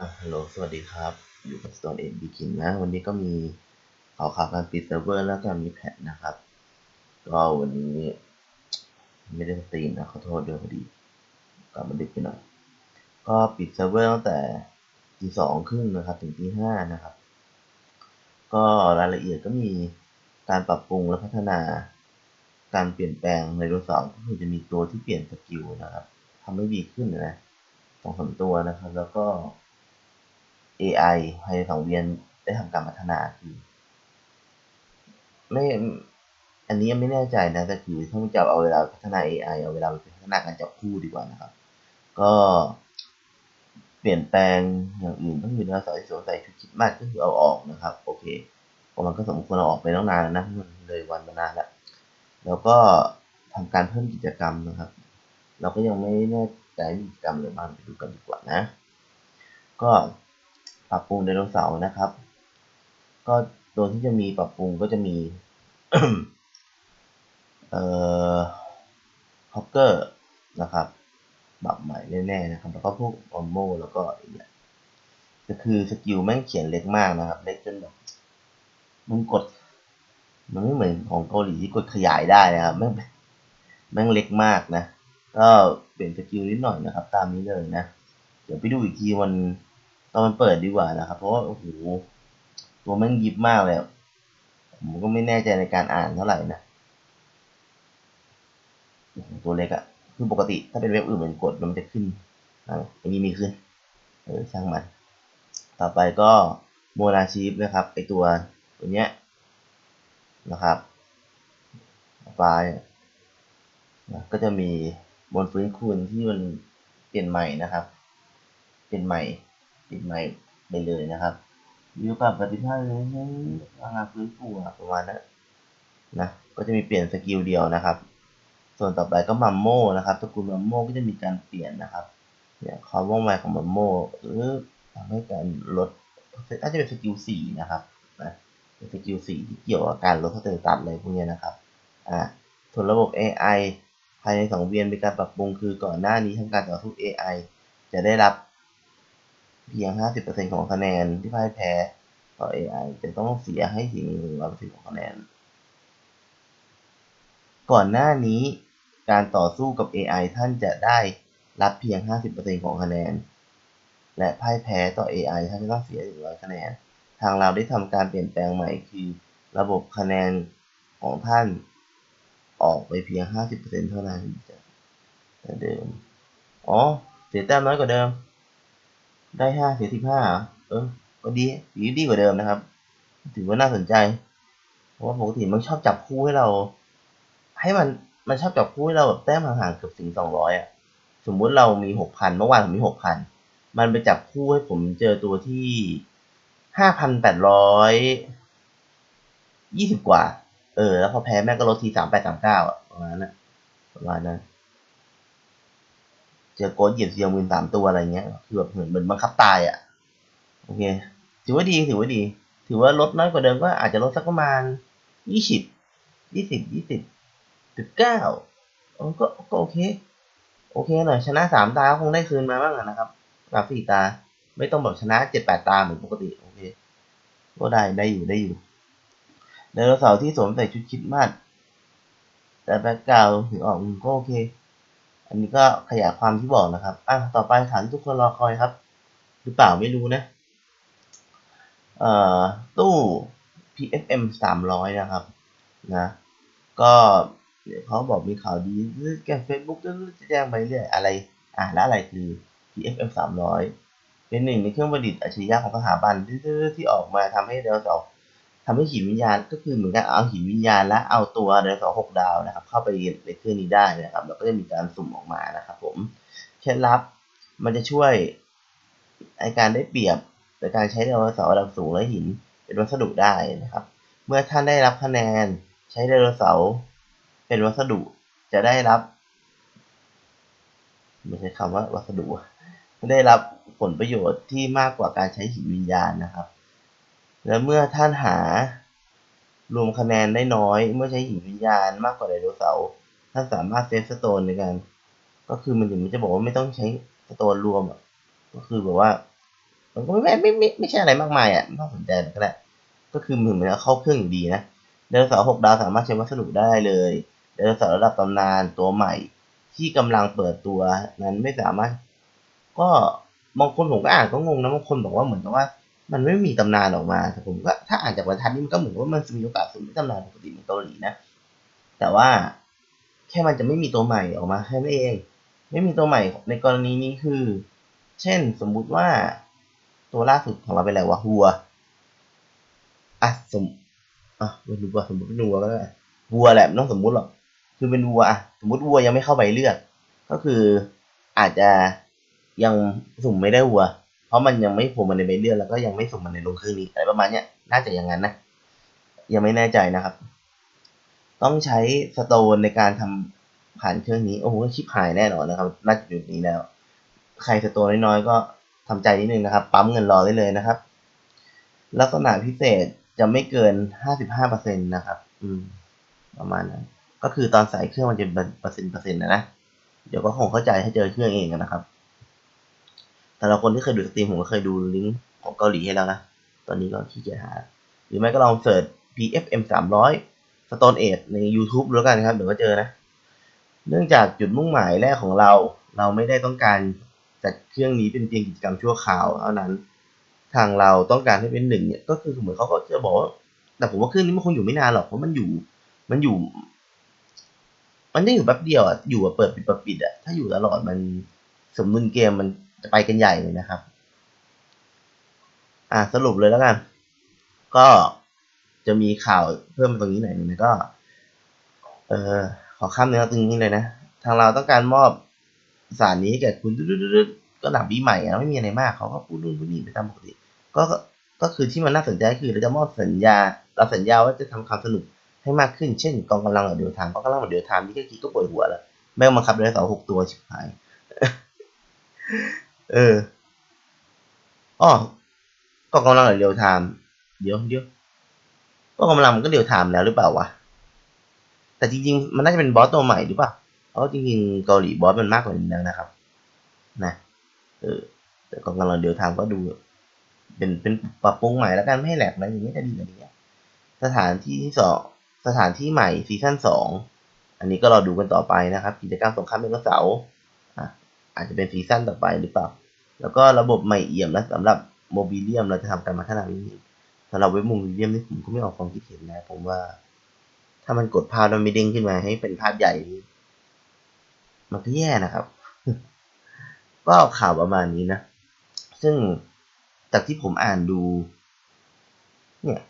อะฮัลโหล สวัสดีครับ อยู่กับ Stone Age Begin นะ วันนี้ก็มีข่าวข่าวการปิดเซิร์ฟเวอร์แล้วก็มีแพทนะครับ ก็วันนี้ไม่ได้สตรีมนะขอโทษด้วยพอดีกลับมาดึกไปหน่อย ก็ปิดเซิร์ฟเวอร์ตั้งแต่ตีสองครึ่งนะครับ ถึงตีห้านะครับ ก็รายละเอียดก็มีการปรับปรุงและพัฒนา การเปลี่ยนแปลงในรูปสองก็คือจะมีตัวที่เปลี่ยนสกิลนะครับทำให้ดีขึ้นนะสองสามตัวนะครับ แล้วก็ AI ภายในสองเดือนได้ทำการพัฒนาคือไม่ อันนี้ยังไม่แน่ใจนะแต่คือถ้าจะเอาเวลาพัฒนา AI เอาเวลาไปพัฒนาการจับคู่ดีกว่านะครับ ก็เปลี่ยนแปลงอย่างอื่นก็คือเนื้อสายสวมใส่ชุดคิดมากก็คือเอาออกนะครับ โอเคเพราะมันก็สมควรเอาออกไปตั้งนานแล้วนะมันเลยวันมานานแล้วแล้วก็ทำการเพิ่มกิจกรรมนะครับ เราก็ยังไม่แน่ใจกิจกรรมอะไรบ้างไปดูกันดีกว่านะ ก็ ปรับปรุงไดโนเสาร์นะครับ ก็ตัวที่จะมีปรับปรุงก็จะมีเอ่อฮอกเกอร์นะครับปรับใหม่แน่ๆนะครับ แล้วก็พวกออมโมแล้วก็อีกอย่างก็คือสกิลแม่งเขียนเล็กมากนะครับ เล็กจนแบบมันกด มันไม่เหมือนของเกาหลีที่กดขยายได้นะครับแม่งแม่งเล็กมากนะ ก็เปลี่ยนสกิลนิดหน่อยนะครับ ตามนี้เลยนะ เดี๋ยวไปดูอีกทีมัน ตอนมันเปิดดีกว่านะครับ เพราะว่าโอ้โหตัวม่งยิบมากเลยผมก็ไม่แน่ใจในการอ่านเท่าไหร่นะตัวเล็กอะคือปกติถ้าเป็นเว็บอื่นมันกดมันจะขึ้นอันนี้มีขึ้นเออช่างมัน ต่อไปก็โมนาชีฟนะครับไอตัวตัวเนี้ยนะครับไฟล์ก็จะมีบนฟื้นคูณที่มันเปลี่ยนใหม่นะครับ เป็นใหม่ ปลี่ยนใหม่ไปเลยนะครับอยู่กับปฏิภาณเลยราคาฟื้นฟูประมาณนั้นนะก็จะมีเปลี่ยนสกิลเดียวนะครับ ส่วนต่อไปก็มัมโมนะครับตระกูลมัมโมก็จะมีการเปลี่ยนนะครับเนี่ยคอว่องไวของมัมโมหรือทำให้การลดน่าจะเป็นสกิลสี่นะครับนะเป็นสกิลสี่ที่เกี่ยวกับการลดสเตตัสอะไรพวกนี้นะครับอ่าส่วนระบบ AI ภายในสองเวียนมีการปรับปรุงคือก่อนหน้านี้ทำการต่อสู้ AI จะได้รับ เพียง 50%ของคะแนนที่พ่ายแพ้ต่อ AI จะต้องเสียให้ถึง100%ของคะแนน ก่อนหน้านี้การต่อสู้กับ AI ท่านจะได้รับเพียง 50%ของคะแนน และพ่ายแพ้ต่อ AI ท่านจะต้องเสียถึง100คะแนน ทางเราได้ทำการเปลี่ยนแปลงใหม่คือ ระบบคะแนนของท่านออกไปเพียง 50%เท่านั้นจากเดิม อ๋อ เสียแต้มน้อยกว่าเดิม ได้ห้าเสียสิบห้าเออก็ดีดีดีกว่าเดิมนะครับ ถือว่าน่าสนใจ เพราะว่าปกติมันชอบจับคู่ให้เรา ให้มันมันชอบจับคู่ให้เราแบบแต้มห่างๆเกือบถึงสองร้อยอะ สมมุติเรามีหกพันเมื่อวานผมมีหกพันมันไปจับคู่ให้ผมเจอตัวที่ห้าพันแปดร้อยยี่สิบกว่า เออ แล้วพอแพ้แม่ก็ลดทีสามแปดสามเก้าอะประมาณนั้นประมาณนั้น เจอโกดเหยียบเซียวมืนสามตัวอะไรเงี้ยคือแบบเหมือนเหมือนบังคับตายอะโอเค ถือว่าดีถือว่าดี ถือว่าลดน้อยกว่าเดิมก็อาจจะลดสักประมาณยี่สิบยี่สิบยี่สิบสิบเก้าก็ก็โอเค โอเคหน่อยชนะสามตาคงได้คืนมาบ้างนะครับกับสี่ตา ไม่ต้องแบบชนะเจ็ดแปดตาเหมือนปกติโอเค ก็ได้ได้อยู่ได้อยู่ไดโนเสาร์ที่สวมใส่ชุดคิดมาสแต่แบ็กกราวถึงออกก็โอเค อันนี้ก็ขยายความที่บอกนะครับ อะ ต่อไปฐานทุกคนรอคอยครับ หรือเปล่าไม่รู้นะ เอ่อ ตู้ PFM 300 นะครับ นะ ก็เดี๋ยวเขาบอกมีข่าวดีแกเฟซบุ๊กจะแจ้งไปเรื่อยอะไร อะ แล้วอะไรคือ PFM 300 เป็นหนึ่งในเครื่องประดิษฐ์อัจฉริยะของสถาบันที่ที่ออกมาทำให้เดลสอง ทำให้หินวิญญาณก็คือเหมือนกันเอาหินวิญญาณและเอาตัวเดลสองหกดาวนะครับ เข้าไปในเครื่องนี้ได้นะครับ แล้วก็จะมีการสุ่มออกมานะครับผมเคล็ดลับมันจะช่วยในการได้เปรียบในการใช้ไดโนเสาร์ระดับสูงและหินเป็นวัสดุได้นะครับ เมื่อท่านได้รับคะแนนใช้ไดโนเสาร์เป็นวัสดุจะได้รับไม่ใช่คำว่าวัสดุได้รับผลประโยชน์ที่มากกว่าการใช้หินวิญญาณนะครับ และเมื่อท่านหารวมคะแนนได้น้อย เมื่อใช้หินวิญญาณมากกว่าไดโนเสาร์ท่านสามารถเซฟสโตนในการก็คือมันถึงมันจะบอกว่าไม่ต้องใช้สโตนรวมอะก็คือแบบว่า มันก็ไม่ไม่ไม่ไม่ใช่อะไรมากมายอะไม่ต้องสนใจก็ได้ก็คือเหมือนเข้าเครื่องอยู่ดีนะไดโนเสาร์หกดาวสามารถใช้วัสดุได้เลยไดโนเสาร์ระดับตำนานตัวใหม่ ที่กำลังเปิดตัวนั้นไม่สามารถ ก็บางคนผมก็อ่านก็งงนะบางคนบอกว่าเหมือนกับว่า มันไม่มีตำนานออกมาแต่ผมก็ถ้าอ่านจากบรรทัดนี้มันก็เหมือนว่ามันมีโอกาสสูงที่ตำนานปกติในเกาหลีนะ แต่ว่าแค่มันจะไม่มีตัวใหม่ออกมาแค่นั้นเอง ไม่มีตัวใหม่ในกรณีนี้คือ เช่นสมมุติว่าตัวล่าสุดของเราเป็นอะไรวะวัวอะสมอะไม่รู้ว่าสมมติเป็นวัวก็ได้วัวแหละไม่ต้องสมมุติหรอกคือเป็นวัวอะสมมติวัวยังไม่เข้าใบเลือด ก็คืออาจจะยังสุ่มไม่ได้วัว เพราะมันยังไม่โผล่มาในใบเลือดแล้วก็ยังไม่สุ่มมาในลงเครื่องนี้อะไรประมาณเนี้ยน่าจะอย่างนั้นนะยังไม่แน่ใจนะครับ ต้องใช้สโตนในการทำผ่านเครื่องนี้โอ้โหชิปหายแน่นอนนะครับณจุดนี้แล้ว ใครสโตนน้อยๆก็ทำใจนิดนึงนะครับ ปั๊มเงินรอได้เลยนะครับ ลักษณะพิเศษจะไม่เกิน 55%นะครับ อืม ประมาณนั้น ก็คือตอนใส่เครื่องมันจะเป็นเปอร์เซ็นต์เปอร์เซ็นต์นะนะ เดี๋ยวก็คงเข้าใจให้เจอเครื่องเองนะครับ แต่ละคนที่เคยดูสตรีมผมก็เคยดูลิงก์ของเกาหลีให้แล้วนะ ตอนนี้ก็ขี้เกียจหา หรือไม่ก็ลองเสิร์ช PFM 300 Stone Age ใน YouTube ดูแล้วกันครับ เดี๋ยวก็เจอนะ เนื่องจากจุดมุ่งหมายแรกของเรา เราไม่ได้ต้องการจัดเครื่องนี้เป็นเพียงกิจกรรมชั่วคราวเท่านั้น ทางเราต้องการให้เป็นหนึ่งเนี่ย ก็คือเหมือนเขาก็จะบอกว่าแต่ผมว่าเครื่องนี้มันคงอยู่ไม่นานหรอก เพราะมันอยู่ มันอยู่ มันจะอยู่แป๊บเดียวอะ อยู่เปิดปิดเปิดปิดอะ ถ้าอยู่ตลอดมันสมดุลเกมมัน จะไปกันใหญ่เลยนะครับ อ่าสรุปเลยแล้วกัน ก็จะมีข่าวเพิ่มตรงนี้หน่อยนึงก็ เออขอข้ามเนื้อตรงนี้เลยนะ ทางเราต้องการมอบสารนี้ให้แก่คุณก็หลังปีใหม่อะไม่มีอะไรมากเขาก็พูดนู่นพูดนี่ไปตามปกติก็ก็คือที่มันน่าสนใจคือเราจะมอบสัญญาเราสัญญาว่าจะทำความสนุกให้มากขึ้นเช่น กองกำลังเดียวทางกองกำลังเดียวทางที่แค่คิดก็ปวดหัวแล้วแม่งบังคับเลยเสาหกตัวชิบหาย เอออ๋อกองกำลังเดียวทางเดี๋ยวเดี๋ยวกองกำลังมันก็เดียวทางแล้วหรือเปล่าวะแต่จริงๆ มันน่าจะเป็นบอสตัวใหม่หรือเปล่าเพราะจริงๆเกาหลีบอสมันมากกว่านี้แล้วนะครับ นะ เออ แต่กองกำลังเดียวทางก็ดู เป็นเป็นปรับปรุงใหม่แล้วกันไม่ให้แหลกอะไรอย่างเงี้จะดีกว่านี้สถานที่ที่สองสถานที่ใหม่ซีซั่นสองอันนี้ก็รอดูกันต่อไปนะครับ กิจกรรมสงครามไดโนเสาร์ อาจจะเป็นซีซั่นต่อไปหรือเปล่า แล้วก็ระบบใหม่เอี่ยมและสำหรับโมบิเลียมเราจะทำการพัฒนาวิธีสำหรับเว็บโมบิเลียมนี่ผมก็ไม่ออกความคิดเห็นนะผมว่า ถ้ามันกดภาพแล้วไม่เด้งขึ้นมาให้เป็นภาพใหญ่ มันก็แย่นะครับ ก็ข่าวประมาณนี้นะ ซึ่งจากที่ผมอ่านดู เนี่ย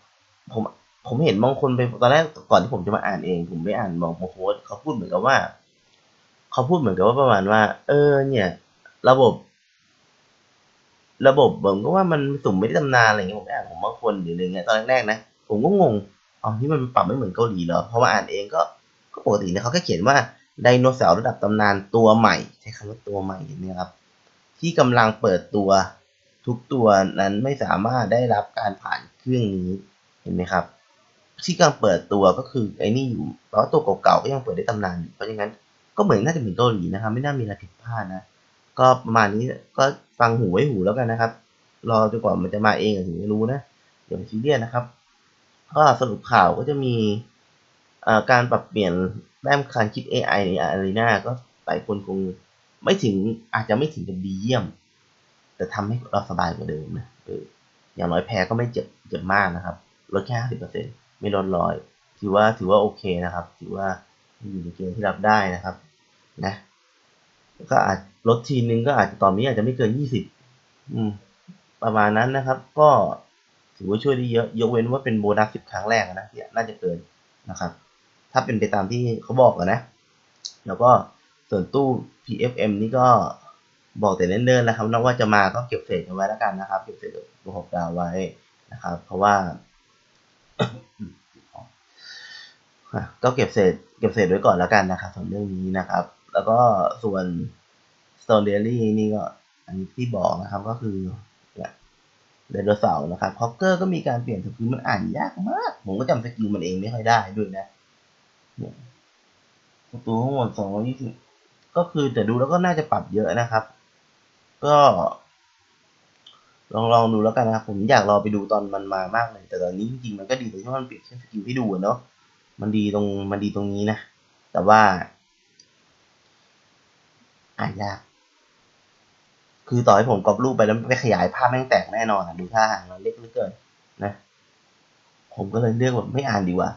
ผมผมเห็นบางคนไปตอนแรกก่อนที่ผมจะมาอ่านเอง ผมไปอ่านบางโพสเขาพูดเหมือนกับว่า เขาพูดเหมือนกับว่าประมาณว่า เออ เนี่ย ระบบ ระบบผมก็ว่ามันสุ่มไม่ได้ตำนานอะไรเงี้ยผมอ่านผมบางคนหรืออะไรเงี้ยตอนแรกๆนะผมก็งงอ๋อนี่มันปรับไม่เหมือนเกาหลีเหรอเพราะว่าอ่านเองก็ก็ปกตินะเขาแค่เขียนว่าไดโนเสาร์ระดับตำนานตัวใหม่ ใช้คำว่าตัวใหม่เนี่ครับ ที่กำลังเปิดตัวทุกตัวนั้นไม่สามารถได้รับการผ่านเครื่องนี้เห็นไหมครับ ที่กำลังเปิดตัวก็คือไอ้นี่อยู่เพราะตัวเก่าๆก็ยังเปิดได้ตำนานอยู่เพราะฉะนั้น ก็เหมือนน่าจะเป็นเกาหลีนะครับ ไม่น่ามีอะไรผิดพลาดนะ ก็ประมาณนี้ก็ฟังหูไว้หูแล้วกันนะครับ รอจนกว่ามันจะมาเองถึงจะรู้นะเดี๋ยวซีเรียสนะครับ ก็สรุปข่าวก็จะมีการปรับเปลี่ยนแต้มการคิด AI ในอารีนาก็หลายคนคงไม่ถึงอาจจะไม่ถึงกับดีเยี่ยม แต่ทำให้เราสบายกว่าเดิมนะเอออย่างน้อยแพ้ก็ไม่เจ็บเจ็บมากนะครับลดแค่ห้าสิบเปอร์เซ็นต์ไม่ลดร้อยถือว่าถือว่าโอเคนะครับ ถือว่าอยู่ในเกณฑ์ที่รับได้นะครับ นะ ก็อาจลดทีนึงก็อาจจะตอนนี้อาจจะไม่เกินยี่สิบประมาณนั้นนะครับ ก็ถือว่าช่วยได้เยอะยกเว้นว่าเป็นโบนัสสิบครั้งแรกนะที่น่าจะเกินนะครับ ถ้าเป็นไปตามที่เขาบอกนะ แล้วก็ส่วนตู้ PFM นี่ก็บอกแต่เนิ่นๆนะครับนอกว่าจะมาก็เก็บเศษเอาไว้แล้วกันนะครับ เก็บเศษตัวหกดาวไว้นะครับ เพราะว่าก็เก็บเศษเก็บเศษไว้ก่อนแล้วกันนะครับส่วนเรื่องนี้นะครับ แล้วก็ส่วน Stone Daily นี่ก็อันที่บอกนะครับก็คือไดโนเสาร์นะครับฮอกเกอร์ก็มีการเปลี่ยนสกิลมันอ่านยากมาก ผมก็จำสกิลมันเองไม่ค่อยได้ด้วยนะประตูทั้งหมดสองยี่สิบก็คือแต่ดูแล้วก็น่าจะปรับเยอะนะครับ ก็ ลองลองดูแล้วกันนะครับ ผมอยากรอไปดูตอนมันมามากเลย แต่ตอนนี้จริงๆมันก็ดีตรงที่มันเปลี่ยนแค่สกิลให้ดูเนาะมันดีตรงมันดีตรงนี้นะ แต่ว่า อ่านยาก คือต่อให้ผมกรอบรูปไปแล้วไปขยายภาพแม่งแตกแน่นอนอะดูท่าทางมันเล็กเหลือเกินนะ ผมก็เลยเลือกแบบไม่อ่านดีกว่า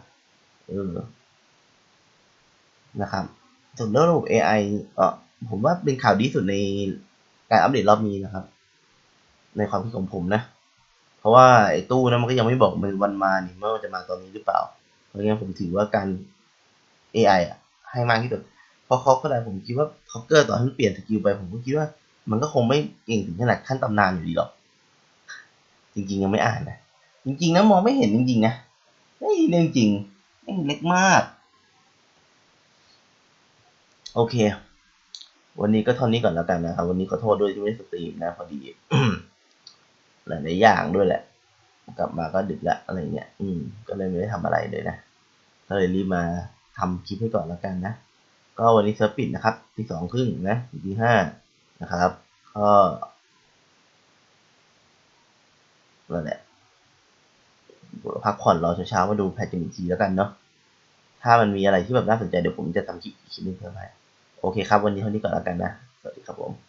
เออ นะครับส่วนเรื่องระบบ AI เออผมว่าเป็นข่าวดีสุดในการอัปเดตรอบนี้นะครับ ในความคิดของผมนะ เพราะว่าไอ้ตู้นั้นมันก็ยังไม่บอกมันวันมานี่ว่ามันจะมาตอนนี้หรือเปล่า เพราะงั้นผมถือว่าการ AI อะให้มากที่สุด เพราะเขาก็ได้ผมคิดว่าคอกเกอร์ตอนที่มันเปลี่ยนสกิลไปผมก็คิดว่า มันก็คงไม่เก่งถึงขนาดขั้นตำนานอยู่ดีหรอก จริงๆยังไม่อ่านนะ จริงๆนะมองไม่เห็นจริงๆนะเฮ้ยเรื่องจริงแม่งเล็กมาก โอเค วันนี้ก็เท่านี้ก่อนแล้วกันนะครับ วันนี้ขอโทษด้วยที่ไม่สตรีมนะพอดีหลายๆอย่างด้วยแหละ กลับมาก็ดึกละอะไรเงี้ย อืม ก็เลยไม่ได้ทำอะไรเลยนะก็เลยรีบมาทำคลิปให้ก่อนแล้วกันนะ ก็วันนี้เซิร์ฟปิดนะครับที่สองครึ่งนะที่ห้านะครับก็นั่นแหละพักผ่อนรอเช้าๆมาดูแพทกันอีกทีแล้วกันเนาะถ้ามันมีอะไรที่แบบน่าสนใจเดี๋ยวผมจะทำคลิปคลิปนึงเพิ่มให้โอเคครับ วันนี้เท่านี้ก่อนแล้วกันนะ สวัสดีครับผม